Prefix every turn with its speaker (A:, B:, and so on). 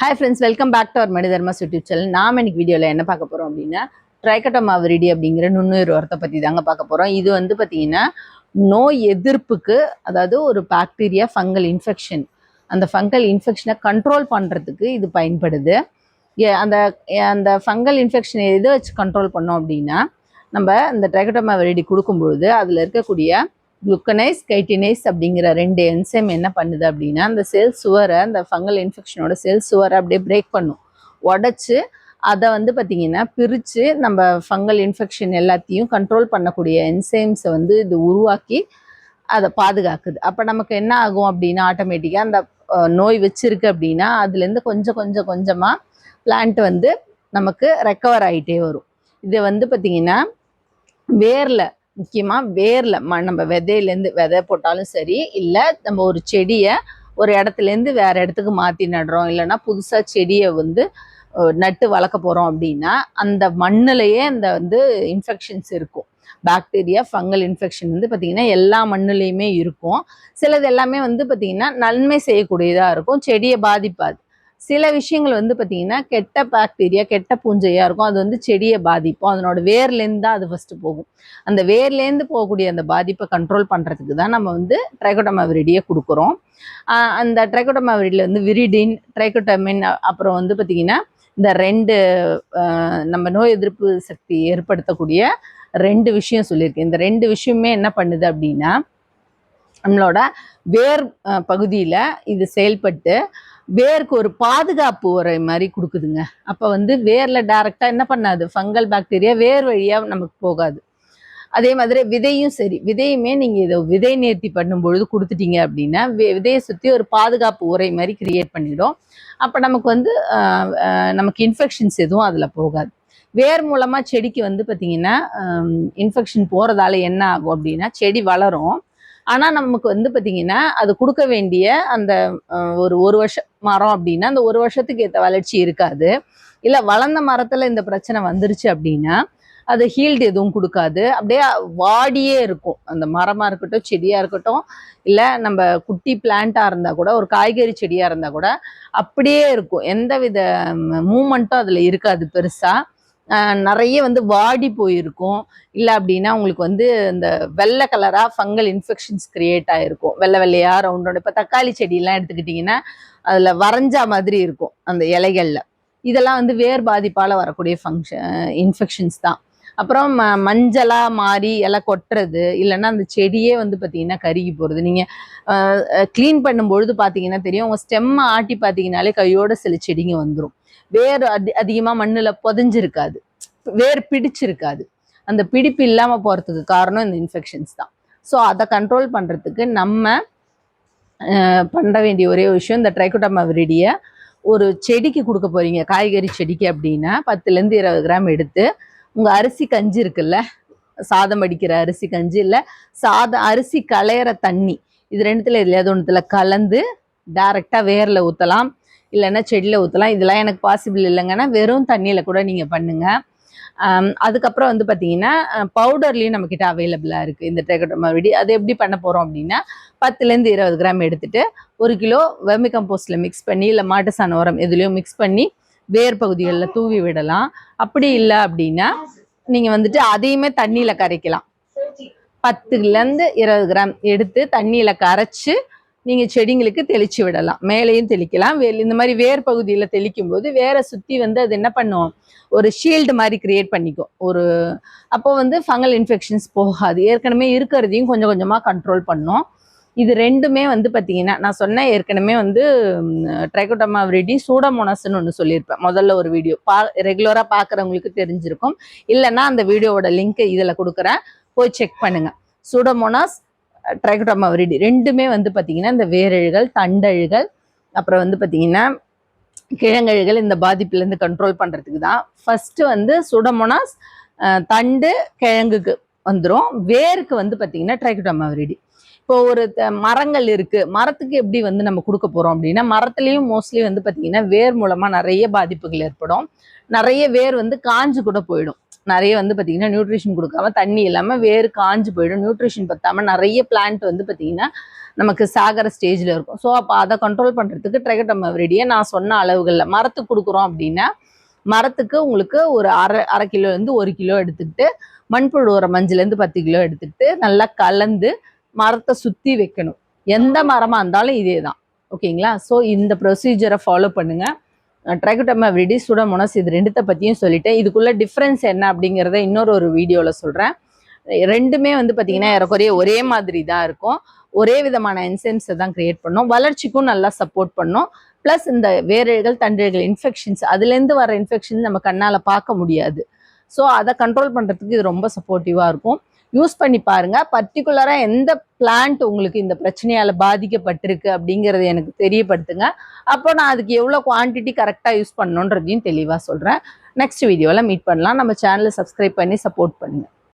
A: Hi friends welcome back to our மனிதர்மாஸ் YouTube channel நாம் இன்னைக்கு வீடியோவில் என்ன பார்க்க போகிறோம் அப்படின்னா ட்ரைகட்டோமாவிரிடி அப்படிங்கிற நுண்ணுயிர் உரத்தை பற்றி தாங்க பார்க்க போகிறோம் இது வந்து பார்த்தீங்கன்னா நோய் எதிர்ப்புக்கு அதாவது ஒரு பாக்டீரியா ஃபங்கல் இன்ஃபெக்ஷன் அந்த ஃபங்கல் இன்ஃபெக்ஷனை கண்ட்ரோல் பண்ணுறதுக்கு இது பயன்படுது. அந்த அந்த ஃபங்கல் இன்ஃபெக்ஷனை எதை வச்சு கண்ட்ரோல் பண்ணோம் அப்படின்னா நம்ம இந்த ட்ரைகட்டோமாவிரிடி கொடுக்கும்பொழுது அதில் இருக்கக்கூடிய குளுக்கனைஸ் கைட்டினைஸ் அப்படிங்கிற ரெண்டு என்சைம் என்ன பண்ணுது அப்படின்னா அந்த செல் சுவரை அந்த ஃபங்கல் இன்ஃபெக்ஷனோட செல் சுவரை அப்படியே பிரேக் பண்ணும். உடச்சி அதை வந்து பார்த்திங்கன்னா பிரித்து நம்ம ஃபங்கல் இன்ஃபெக்ஷன் எல்லாத்தையும் கண்ட்ரோல் பண்ணக்கூடிய என்சைம்ஸை வந்து இது உருவாக்கி அதை பாதுகாக்குது. அப்போ நமக்கு என்ன ஆகும் அப்படின்னா ஆட்டோமேட்டிக்காக அந்த நோய் வச்சிருக்கு அப்படின்னா அதுலேருந்து கொஞ்சம் கொஞ்சம் கொஞ்சமாக பிளான்ட் வந்து நமக்கு ரெக்கவர் ஆகிட்டே வரும். இதை வந்து பார்த்திங்கன்னா வேரில் முக்கியமாக வேரில் ம நம்ம விதையிலேருந்து விதை போட்டாலும் சரி இல்லை நம்ம ஒரு செடியை ஒரு இடத்துலேருந்து வேறு இடத்துக்கு மாற்றி நடுறோம் இல்லைன்னா புதுசாக செடியை வந்து நட்டு வளர்க்க போகிறோம் அப்படின்னா அந்த மண்ணிலையே அந்த வந்து இன்ஃபெக்ஷன்ஸ் இருக்கும். பாக்டீரியா ஃபங்கல் இன்ஃபெக்ஷன் வந்து பார்த்திங்கன்னா எல்லா மண்ணுலேயுமே இருக்கும். சிலது எல்லாமே வந்து பார்த்திங்கன்னா நன்மை செய்யக்கூடியதாக இருக்கும் செடியை பாதிப்பாது. சில விஷயங்கள் வந்து பார்த்திங்கன்னா கெட்ட பாக்டீரியா கெட்ட பூஞ்சையாக இருக்கும். அது வந்து செடியை பாதிப்போம். அதனோட வேர்லேருந்து தான் அது ஃபஸ்ட்டு போகும். அந்த வேர்லேருந்து போகக்கூடிய அந்த பாதிப்பை கண்ட்ரோல் பண்ணுறதுக்கு தான் நம்ம வந்து ட்ரைகோட்டமா விரிடியை கொடுக்குறோம். அந்த ட்ரைகோட்டமா விரிடியில் வந்து விரிடின் ட்ரைகோட்டமின் அப்புறம் வந்து பார்த்திங்கன்னா இந்த ரெண்டு நம்ம நோய் எதிர்ப்பு சக்தி ஏற்படுத்தக்கூடிய ரெண்டு விஷயம் சொல்லியிருக்கேன். இந்த ரெண்டு விஷயமே என்ன பண்ணுது அப்படின்னா நம்மளோட வேர் பகுதியில் இது செயல்பட்டு வேருக்கு ஒரு பாதுகாப்பு உரை மாதிரி கொடுக்குதுங்க. அப்போ வந்து வேரில் டைரெக்டாக என்ன பண்ணாது? ஃபங்கல் பாக்டீரியா வேர் வழியாக நமக்கு போகாது. அதே மாதிரி விதையும் சரி. விதையுமே நீங்கள் இதை விதை நேர்த்தி பண்ணும்பொழுது கொடுத்துட்டீங்க அப்படின்னா விதையை சுற்றி ஒரு பாதுகாப்பு உரை மாதிரி கிரியேட் பண்ணிடும். அப்போ நமக்கு வந்து நமக்கு இன்ஃபெக்ஷன்ஸ் எதுவும் அதில் போகாது. வேர் மூலமாக செடிக்கு வந்து பார்த்திங்கன்னா இன்ஃபெக்ஷன் போகிறதால என்ன ஆகும் அப்படின்னா செடி வளரும். ஆனால் நமக்கு வந்து பார்த்திங்கன்னா அது கொடுக்க வேண்டிய அந்த ஒரு ஒரு வருஷம் மரம் அப்படின்னா அந்த ஒரு வருஷத்துக்கு ஏற்ற வளர்ச்சி இருக்காது. இல்லை வளர்ந்த மரத்தில் இந்த பிரச்சனை வந்துருச்சு அப்படின்னா அது ஹீல்டு எதுவும் கொடுக்காது. அப்படியே வாடியே இருக்கும். அந்த மரமாக இருக்கட்டும் செடியாக இருக்கட்டும் இல்லை நம்ம குட்டி பிளான்ட்டாக இருந்தால் கூட ஒரு காய்கறி செடியாக இருந்தால் கூட அப்படியே இருக்கும். எந்த வித மூமெண்ட்டும் அதில் இருக்காது பெருசாக நிறைய வந்து வாடி போயிருக்கும். இல்லை அப்படின்னா உங்களுக்கு வந்து இந்த வெள்ளை கலராக ஃபங்கல் இன்ஃபெக்ஷன்ஸ் கிரியேட் ஆகிருக்கும் வெள்ளை வெள்ளையாக ரவுண்ட் ரவுண்ட் இப்போ தக்காளி செடியெல்லாம் எடுத்துக்கிட்டிங்கன்னா அதில் வரைஞ்சா மாதிரி இருக்கும் அந்த இலைகளில். இதெல்லாம் வந்து வேர் பாதிப்பால் வரக்கூடிய ஃபங்க்ஷன் இன்ஃபெக்ஷன்ஸ் தான். அப்புறம் ம மஞ்சளாக மாறி எல்லாம் கொட்டுறது இல்லைன்னா அந்த செடியே வந்து பார்த்தீங்கன்னா கருகி போகிறது நீங்கள் க்ளீன் பண்ணும்பொழுது பார்த்தீங்கன்னா தெரியும் உங்கள் ஸ்டெம்மை ஆட்டி பார்த்தீங்கனாலே கையோட சில செடிங்க வந்துடும் வேர் அதி அதிகமாக மண்ணில் புதஞ்சிருக்காது. வேர் பிடிச்சிருக்காது. அந்த பிடிப்பு இல்லாமல் போகிறதுக்கு காரணம் இந்த இன்ஃபெக்ஷன்ஸ் தான். ஸோ அதை கண்ட்ரோல் பண்ணுறதுக்கு நம்ம பண்ண வேண்டிய ஒரே விஷயம் இந்த ட்ரைகோட்டமா விரிடியை ஒரு செடிக்கு கொடுக்க போகிறீங்க காய்கறி செடிக்கு அப்படின்னா பத்துலேருந்து இருபது கிராம் எடுத்து உங்கள் அரிசி கஞ்சி இருக்குல்ல? சாதம் அடிக்கிற அரிசி கஞ்சி இல்லை சாதம் அரிசி களையிற தண்ணி. இது ரெண்டுத்தில் எதுலையாவது ஒன்றுத்தில் கலந்து டைரெக்டாக வேரில் ஊற்றலாம் இல்லைன்னா செடியில் ஊற்றலாம் இதெல்லாம் எனக்கு பாசிபிள் இல்லைங்கன்னா வெறும் தண்ணியில் கூட நீங்கள் பண்ணுங்கள் அதுக்கப்புறம் வந்து பார்த்தீங்கன்னா பவுடர்லேயும் நம்மக்கிட்ட அவைலபிளாக இருக்குது இந்த டெகட்டோமா மறுபடி அது எப்படி பண்ண போகிறோம் அப்படின்னா பத்துலேருந்து இருபது கிராம் எடுத்துகிட்டு ஒரு கிலோ வெர்மி கம்போஸ்டில் மிக்ஸ் பண்ணி இல்லை மாட்டு சாண உரம் எதுலேயும் மிக்ஸ் பண்ணி வேர் பகுதிகளில் தூவி விடலாம். அப்படி இல்லை அப்படின்னா நீங்கள் வந்துட்டு அதையுமே தண்ணியில் கரைக்கலாம். பத்துலேருந்து இருபது கிராம் எடுத்து தண்ணியில் கரைச்சி நீங்கள் செடிங்களுக்கு தெளிச்சு விடலாம். மேலேயும் தெளிக்கலாம். வே இந்த மாதிரி வேர் பகுதியில் தெளிக்கும் போது வேரை சுற்றி வந்து அது என்ன பண்ணும்? ஒரு ஷீல்டு மாதிரி கிரியேட் பண்ணிக்கும். ஒரு அப்போ வந்து ஃபங்கல் இன்ஃபெக்ஷன்ஸ் போகாது. ஏற்கனவே இருக்கிறதையும் கொஞ்சம் கொஞ்சமாக கண்ட்ரோல் பண்ணும். இது ரெண்டுமே வந்து பார்த்தீங்கன்னா நான் சொன்னேன் ஏற்கனவே வந்து ட்ரைகோட்டமா விரிடி சூடமோனஸ்ன்னு ஒன்று சொல்லியிருப்பேன். முதல்ல ஒரு வீடியோ. பா ரெகுலராக பார்க்குறவங்களுக்கு தெரிஞ்சிருக்கும். இல்லைன்னா அந்த வீடியோவோட லிங்க் இதில் கொடுக்குறேன். போய் செக் பண்ணுங்கள் சூடமோனாஸ் ட்ரைகோட்டமா விரிடி ரெண்டுமே வந்து பார்த்தீங்கன்னா இந்த வேரழுகள் தண்டழுகள் அப்புறம் வந்து பார்த்தீங்கன்னா கிழங்கழுகள் இந்த பாதிப்புலேருந்து கண்ட்ரோல் பண்ணுறதுக்கு தான். ஃபஸ்ட்டு வந்து சுடமோனாஸ் தண்டு கிழங்குக்கு வந்துடும் வேருக்கு வந்து பார்த்தீங்கன்னா ட்ரைகோட்டமா விரிடி இப்போ ஒரு த- மரங்கள் இருக்கு. மரத்துக்கு எப்படி வந்து நம்ம கொடுக்க போறோம் அப்படின்னா மரத்துலயும் மோஸ்ட்லி வந்து பாத்தீங்கன்னா வேர் மூலமா நிறைய பாதிப்புகள் ஏற்படும். நிறைய வேர் வந்து காஞ்சு கூட போயிடும். நிறைய வந்து பார்த்தீங்கன்னா நியூட்ரிஷன் கொடுக்காம தண்ணி இல்லாமல் வேர் காஞ்சு போயிடும். நியூட்ரிஷன் பத்தாம நிறைய பிளான்ட் வந்து பாத்தீங்கன்னா நமக்கு சாகர ஸ்டேஜில் இருக்கும். ஸோ அப்போ அதை கண்ட்ரோல் பண்ணுறதுக்கு ட்ரைகோட்டோமா விரிடியை நான் சொன்ன அளவுகளில் மரத்துக்கு கொடுக்குறோம் அப்படின்னா மரத்துக்கு உங்களுக்கு ஒரு அரை அரை கிலோலேருந்து ஒரு கிலோ எடுத்துக்கிட்டு மண்புழு உரம் மஞ்சள்லேருந்து பத்து கிலோ எடுத்துக்கிட்டு நல்லா கலந்து மரத்தை சுற்றி வைக்கணும். எந்த மரமாக இருந்தாலும் இதே தான் ஓகேங்களா? ஸோ இந்த ப்ரொசீஜரை ஃபாலோ பண்ணுங்கள் ட்ரைகோட்டோமா விடி சுடமுனஸ் இது ரெண்டுத்தை பற்றியும் சொல்லிட்டேன். இதுக்குள்ள டிஃப்ரென்ஸ் என்ன அப்படிங்கிறத இன்னொரு ஒரு வீடியோவில் சொல்கிறேன் ரெண்டுமே வந்து பார்த்தீங்கன்னா ஏறக்குறைய ஒரே மாதிரி தான் இருக்கும். ஒரே விதமான என்சைம்ஸை தான் கிரியேட் பண்ணும். வளர்ச்சிக்கும் நல்லா சப்போர்ட் பண்ணும். ப்ளஸ் இந்த வேரல்கள் தண்டிழைகள் இன்ஃபெக்ஷன்ஸ் அதுலேருந்து வர இன்ஃபெக்ஷன் நம்ம கண்ணால் பார்க்க முடியாது. ஸோ அதை கண்ட்ரோல் பண்ணுறதுக்கு இது ரொம்ப சப்போர்ட்டிவாக இருக்கும். யூஸ் பண்ணி பாருங்க. பர்டிகுலராக எந்த பிளான்ட் உங்களுக்கு இந்த பிரச்சனையால் பாதிக்கப்பட்டிருக்கு அப்படிங்கிறத எனக்கு தெரியப்படுத்துங்க. அப்போ நான் அதுக்கு எவ்வளோ குவான்டிட்டி கரெக்டாக யூஸ் பண்ணணுன்றதையும் தெளிவாக சொல்கிறேன் நெக்ஸ்ட் வீடியோவில் மீட் பண்ணலாம். நம்ம சேனலை சப்ஸ்கிரைப் பண்ணி சப்போர்ட் பண்ணுங்கள்